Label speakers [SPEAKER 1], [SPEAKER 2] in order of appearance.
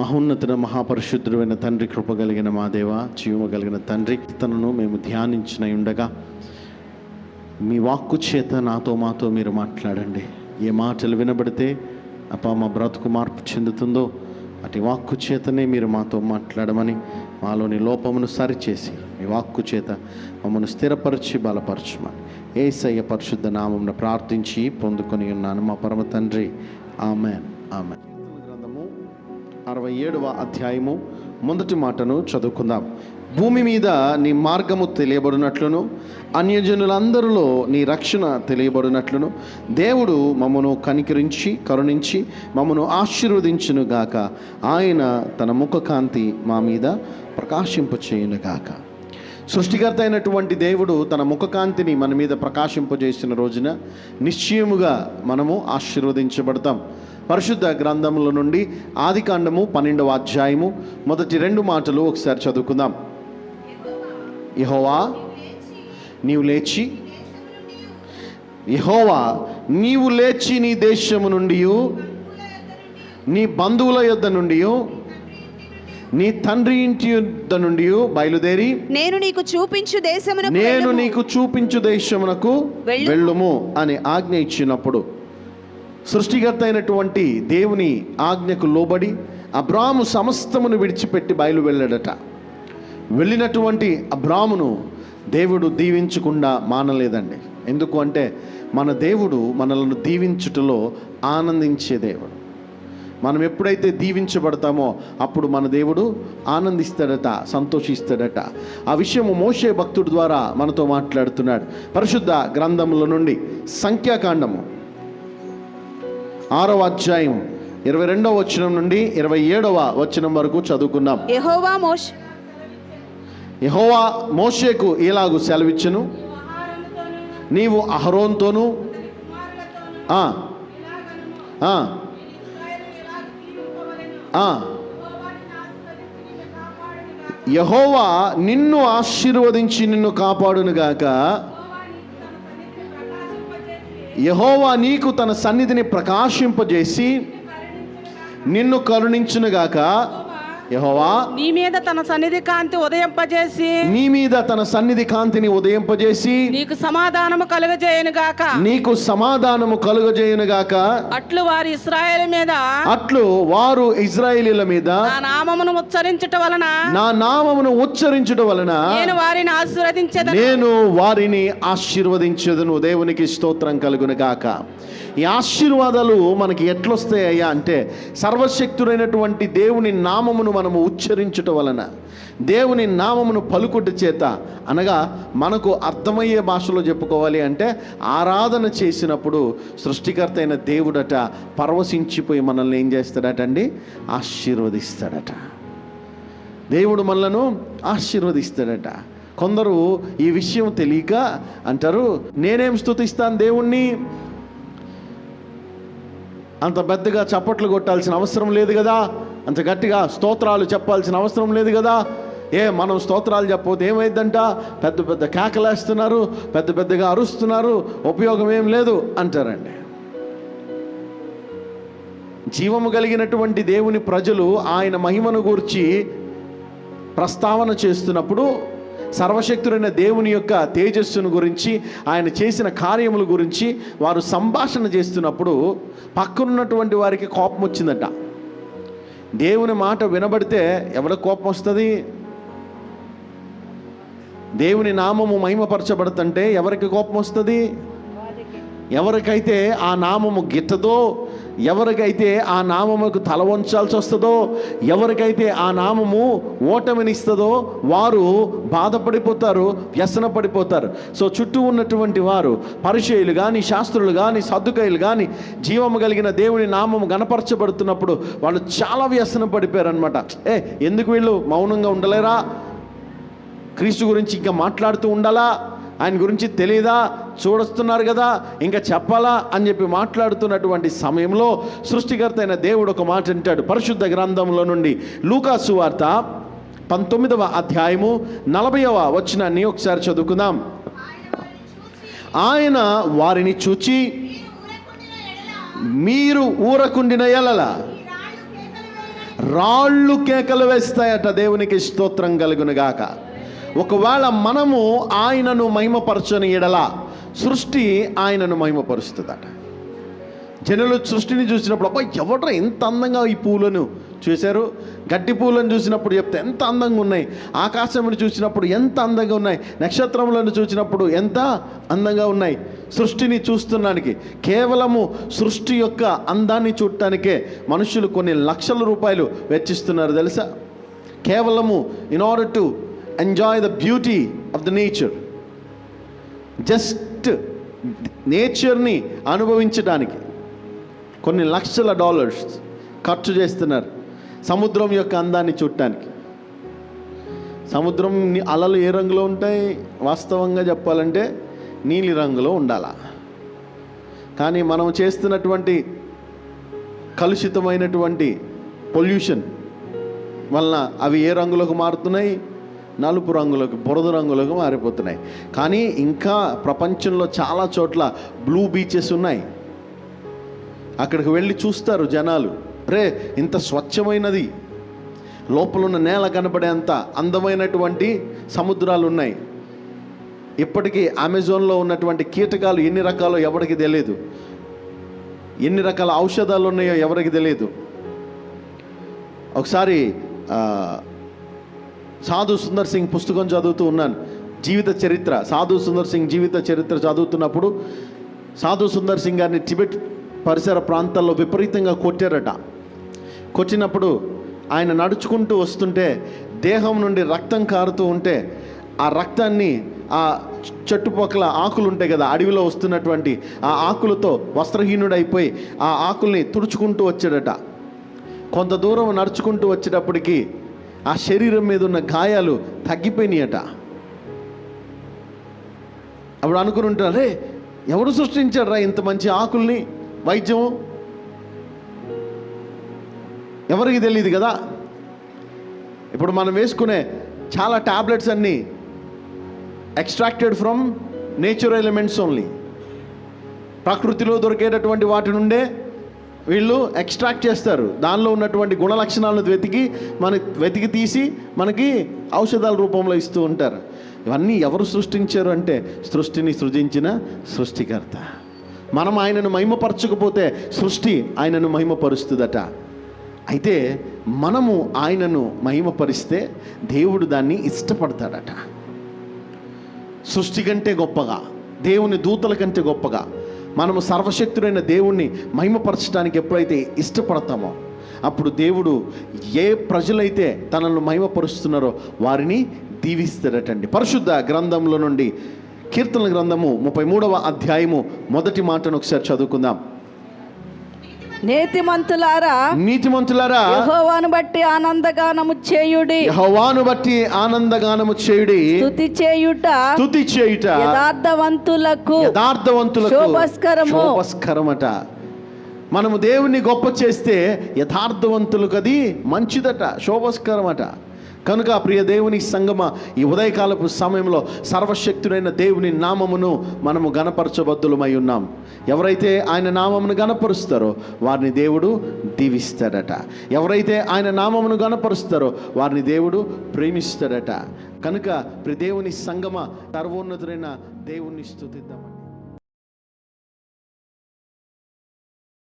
[SPEAKER 1] మహోన్నతుడ మహాపరిశుద్ధుడైన తండ్రి కృప కలిగిన మా దేవ జీవము కలిగిన తండ్రి తనను మేము ధ్యానించిన ఉండగా మీ వాక్కు చేత నాతో మాతో మీరు మాట్లాడండి. ఏ మాటలు వినబడితే అప్ప మా బ్రతుకు మార్పు చెందుతుందో అటు వాక్కు చేతనే మీరు మాతో మాట్లాడమని మాలోని లోపమును సరిచేసి మీ వాక్కు చేత మమ్మల్ని స్థిరపరిచి బలపరచమని ఏసయ్య పరిశుద్ధ నామమును ప్రార్థించి పొందుకొని ఉన్నాను మా పరమ తండ్రి. ఆమెన్. ఆమెన్. అరవై ఏడవ అధ్యాయము. మొదటి మాటను చదువుకుందాం. భూమి మీద నీ మార్గము తెలియబడినట్లును అన్యజనులందరిలో నీ రక్షణ తెలియబడినట్లును. దేవుడు మమ్మను కనికరించి కరుణించి మమ్మను ఆశీర్వదించును గాక. ఆయన తన ముఖకాంతి మా మీద ప్రకాశింపచేయును గాక. సృష్టికర్త అయినటువంటి దేవుడు తన ముఖకాంతిని మన మీద ప్రకాశింపజేసిన రోజున నిశ్చయముగా మనము ఆశీర్వదించబడతాం. పరిశుద్ధ గ్రంథముల నుండి ఆదికాండము పన్నెండవ అధ్యాయము మొదటి రెండు మాటలు ఒకసారి చదువుకుందాం యహోవా నీవు లేచి యహోవా నీవు లేచి నీ దేశము నుండి నీ బంధువుల యొద్ద నుండి నీ తండ్రి ఇంటి యొద్ద నుండి బయలుదేరి
[SPEAKER 2] నేను నీకు చూపించు దేశమునకు
[SPEAKER 1] నేను. నీకు చూపించు దేశమునకు.
[SPEAKER 2] వెళ్ళుము
[SPEAKER 1] అని ఆజ్ఞ ఇచ్చినప్పుడు సృష్టికర్త అయినటువంటి దేవుని ఆజ్ఞకు లోబడి అబ్రాము సమస్తమును విడిచిపెట్టి బయలు వెళ్ళాడట. వెళ్ళినటువంటి అబ్రామును దేవుడు దీవించకుండా మానలేదండి. ఎందుకు అంటే మన దేవుడు మనలను దీవించుటలో ఆనందించే దేవుడు. మనం ఎప్పుడైతే దీవించబడతామో అప్పుడు మన దేవుడు ఆనందిస్తాడట సంతోషిస్తాడట. ఆ విషయము మోషే భక్తుడి ద్వారా మనతో మాట్లాడుతున్నాడు. పరిశుద్ధ గ్రంథముల నుండి సంఖ్యాకాండము. ఆరవ అధ్యాయం ఇరవై రెండవ వచనం నుండి ఇరవై ఏడవ వచనం వరకు చదువుకున్నాం
[SPEAKER 2] యెహోవా మోష్
[SPEAKER 1] యహోవా మోషేకు ఇలాగు సెలవిచ్చును? నీవు అహరోన్తోను? యహోవా నిన్ను ఆశీర్వదించి నిన్ను కాపాడునుగాక. యహోవా నీకు తన సన్నిధిని ప్రకాశింపజేసి నిన్ను కరుణించునుగాక. యహోవా
[SPEAKER 3] నీ మీద తన సన్నిధి కాంతి ఉదయింపజేసి
[SPEAKER 1] నీ మీద తన సన్నిధి కాంతిని ఉదయింపజేసి
[SPEAKER 3] నీకు సమాధానము కలుగజేయను గాక.
[SPEAKER 1] నీకు సమాధానము కలుగజేయునుగాక
[SPEAKER 3] అట్లు వారి ఇస్రాయేల్ మీద
[SPEAKER 1] అట్లు వారు ఇజ్రాయేలీల మీద
[SPEAKER 3] నా నామమును ఉచ్చరించుట వలన
[SPEAKER 1] నా నామమును ఉచ్చరించుట వలన
[SPEAKER 3] నేను వారిని ఆశీర్వదించదను.
[SPEAKER 1] నేను వారిని ఆశీర్వదించదును. దేవునికి స్తోత్రం కలుగునుగాక ఈ ఆశీర్వాదాలు మనకి ఎట్లొస్తాయ్యా అంటే సర్వశక్తుడైనటువంటి దేవుని నామమును మనము ఉచ్చరించుట వలన దేవుని నామమును పలుకుట చేత అనగా మనకు అర్థమయ్యే భాషలో చెప్పుకోవాలి అంటే ఆరాధన చేసినప్పుడు సృష్టికర్త అయిన దేవుడట పరవశించిపోయి మనల్ని ఏం చేస్తాడట అండి? ఆశీర్వదిస్తాడట. దేవుడు మనలను ఆశీర్వదిస్తాడట. కొందరు ఈ విషయం తెలియక అంటారు నేనేం స్తుతిస్తాను దేవుణ్ణి? అంత పెద్దగా చప్పట్లు కొట్టాల్సిన అవసరం లేదు కదా? అంత గట్టిగా స్తోత్రాలు చెప్పాల్సిన అవసరం లేదు కదా. ఏ మనం స్తోత్రాలు చెప్పకపోతే ఏమైందంట? పెద్ద పెద్ద కేకలేస్తున్నారు పెద్ద పెద్దగా అరుస్తున్నారు ఉపయోగం ఏం లేదు అంటారండి. జీవము కలిగినటువంటి దేవుని ప్రజలు ఆయన మహిమను గూర్చి ప్రస్తావన చేస్తున్నప్పుడు సర్వశక్తుడైన దేవుని యొక్క తేజస్సును గురించి ఆయన చేసిన కార్యముల గురించి వారు సంభాషణ చేస్తున్నప్పుడు పక్కనున్నటువంటి వారికి కోపం వచ్చిందట దేవుని మాట వినబడితే ఎవరి కోపం వస్తుంది? దేవుని నామము మహిమపరచబడుతుంటే ఎవరికి కోపం వస్తుంది? ఎవరికైతే ఆ నామము గిట్టదో ఎవరికైతే ఆ నామముకు తల వంచాల్సి వస్తుందో ఎవరికైతే ఆ నామము ఓటమినిస్తుందో వారు బాధపడిపోతారు వ్యసన పడిపోతారు సో చుట్టూ ఉన్నటువంటి వారు పరిచయులు కానీ శాస్త్రులు కానీ సర్దుకయులు కానీ జీవము కలిగిన దేవుని నామము గణపరచబడుతున్నప్పుడు వాళ్ళు చాలా వ్యసనం పడిపోయారు అనమాట ఏ ఎందుకు వీళ్ళు మౌనంగా ఉండలేరా? క్రీస్తు గురించి ఇంకా మాట్లాడుతూ ఉండాలా? ఆయన గురించి తెలియదా చూడొస్తున్నారు కదా? ఇంకా చెప్పాలా? అని చెప్పి మాట్లాడుతున్నటువంటి సమయంలో సృష్టికర్త అయిన దేవుడు ఒక మాట అంటాడు పరిశుద్ధ గ్రంథంలో నుండి లూకాసు వార్త పంతొమ్మిదవ అధ్యాయము నలభైవ వచ్చినాన్ని ఒకసారి చదువుకుందాం. ఆయన వారిని చూచి మీరు ఊరకుండిన ఎలల రాళ్ళు కేకలు వేస్తాయట దేవునికి స్తోత్రం కలుగునుగాక ఒకవేళ మనము ఆయనను మహిమపరచని ఎడల సృష్టి ఆయనను మహిమపరుస్తుందట. జనులు సృష్టిని చూసినప్పుడు అబ్బా ఎవడ్రా ఎంత అందంగా ఈ పూలను చూశారు? గడ్డి పూలను చూసినప్పుడు చెప్తే ఎంత అందంగా ఉన్నాయి? ఆకాశమును చూసినప్పుడు ఎంత అందంగా ఉన్నాయి? నక్షత్రములను చూసినప్పుడు ఎంత అందంగా ఉన్నాయి? సృష్టిని చూస్తున్నానికి కేవలము సృష్టి యొక్క అందాన్ని చూడటానికే మనుషులు కొన్ని లక్షల రూపాయలు వెచ్చిస్తున్నారు తెలుసా? కేవలము in order to enjoy the beauty of the nature just నేచర్ని అనుభవించడానికి కొన్ని లక్షల డాలర్స్ ఖర్చు చేస్తున్నారు సముద్రం యొక్క అందాన్ని చూడటానికి. సముద్రం అలలు ఏ రంగులో ఉంటాయి? వాస్తవంగా చెప్పాలంటే నీలి రంగులో ఉండాలా. కానీ మనం చేస్తున్నటువంటి కలుషితమైనటువంటి పొల్యూషన్ వలన అవి ఏ రంగులోకి మారుతున్నాయి? నలుపు రంగులోకి బురద రంగులోకి మారిపోతున్నాయి. కానీ ఇంకా ప్రపంచంలో చాలా చోట్ల బ్లూ బీచెస్ ఉన్నాయి. అక్కడికి వెళ్ళి చూస్తారు జనాలు. రే ఇంత స్వచ్ఛమైనది. లోపల ఉన్న నేల కనబడేంత అందమైనటువంటి సముద్రాలు ఉన్నాయి. ఇప్పటికీ అమెజాన్లో ఉన్నటువంటి కీటకాలు ఎన్ని రకాలో ఎవరికి తెలియదు ఎన్ని రకాల ఔషధాలు ఉన్నాయో ఎవరికి తెలియదు ఒకసారి సాధు సుందర్ సింగ్ పుస్తకం చదువుతూ ఉన్నాను. జీవిత చరిత్ర. సాధు సుందర్ సింగ్ జీవిత చరిత్ర చదువుతున్నప్పుడు సాధు సుందర్ సింగ్ గారిని టిబెట్ పరిసర ప్రాంతాల్లో విపరీతంగా కొట్టారట. కొట్టినప్పుడు ఆయన నడుచుకుంటూ వస్తుంటే దేహం నుండి రక్తం కారుతూ ఉంటే ఆ రక్తాన్ని ఆ చుట్టుపక్కల ఆకులు ఉంటాయి కదా అడవిలో వస్తున్నటువంటి ఆ ఆకులతో వస్త్రహీనుడైపోయి ఆ ఆకుల్ని తుడుచుకుంటూ వచ్చాడట. కొంత దూరం నడుచుకుంటూ వచ్చేటప్పటికి ఆ శరీరం మీద ఉన్న గాయాలు తగ్గిపోయినాయట. అప్పుడు అనుకుని ఉంటారే రే ఎవడు ఇంత మంచి ఆకుల్ని వైద్యం ఎవరికి తెలియదు కదా. ఇప్పుడు మనం వేసుకునే చాలా టాబ్లెట్స్ అన్నీ extracted from natural elements only. ప్రకృతిలో దొరికేటటువంటి వాటి నుండే వీళ్ళు ఎక్స్ట్రాక్ట్ చేస్తారు. దానిలో ఉన్నటువంటి గుణ లక్షణాలను వెతికి మన వెతికి తీసి మనకి ఔషధాల రూపంలో ఇస్తూ ఉంటారు. ఇవన్నీ ఎవరు సృష్టించారు అంటే సృష్టిని సృజించిన సృష్టికర్త. మనం ఆయనను మహిమపరచకపోతే సృష్టి ఆయనను మహిమపరుస్తుందట. అయితే మనము ఆయనను మహిమపరిస్తే దేవుడు దాన్ని ఇష్టపడతాడట. సృష్టి కంటే గొప్పగా దేవుని దూతల కంటే గొప్పగా మనము సర్వశక్తుడైన దేవుణ్ణి మహిమపరచడానికి ఎప్పుడైతే ఇష్టపడతామో అప్పుడు దేవుడు ఏ ప్రజలైతే తనను మహిమపరుస్తున్నారో వారిని దీవిస్తాడటండి. పరిశుద్ధ గ్రంథంలో నుండి కీర్తన గ్రంథము ముప్పై మూడవ అధ్యాయము మొదటి మాటను ఒకసారి చదువుకుందాం.
[SPEAKER 2] నీతిమంతులారా
[SPEAKER 1] నీతిమంతులారా
[SPEAKER 2] యెహోవాను బట్టి ఆనందగానము చేయుడి.
[SPEAKER 1] యెహోవాను బట్టి ఆనందగానము చేయుడి.
[SPEAKER 2] స్తుతి చేయుట
[SPEAKER 1] స్తుతి చేయుట
[SPEAKER 2] యథార్థవంతులకు
[SPEAKER 1] యథార్థవంతులకు
[SPEAKER 2] శోభస్కరము.
[SPEAKER 1] శోభస్కరమట. మనము దేవుని గొప్ప చేస్తే యథార్థవంతులకు అది మంచిదట శోభస్కరమట. కనుక ప్రియ దేవుని సంగమ ఈ ఉదయకాలపు సమయంలో సర్వశక్తుడైన దేవుని నామమును మనము గణపరచబద్దులమై ఉన్నాం. ఎవరైతే ఆయన నామమును గణపరుస్తారో వారిని దేవుడు దీవిస్తాడట. ఎవరైతే ఆయన నామమును గణపరుస్తారో వారిని దేవుడు ప్రేమిస్తాడట. కనుక ప్రి దేవుని సంగమ సర్వోన్నతుడైన దేవుణ్ణి స్తుతిద్దామండి.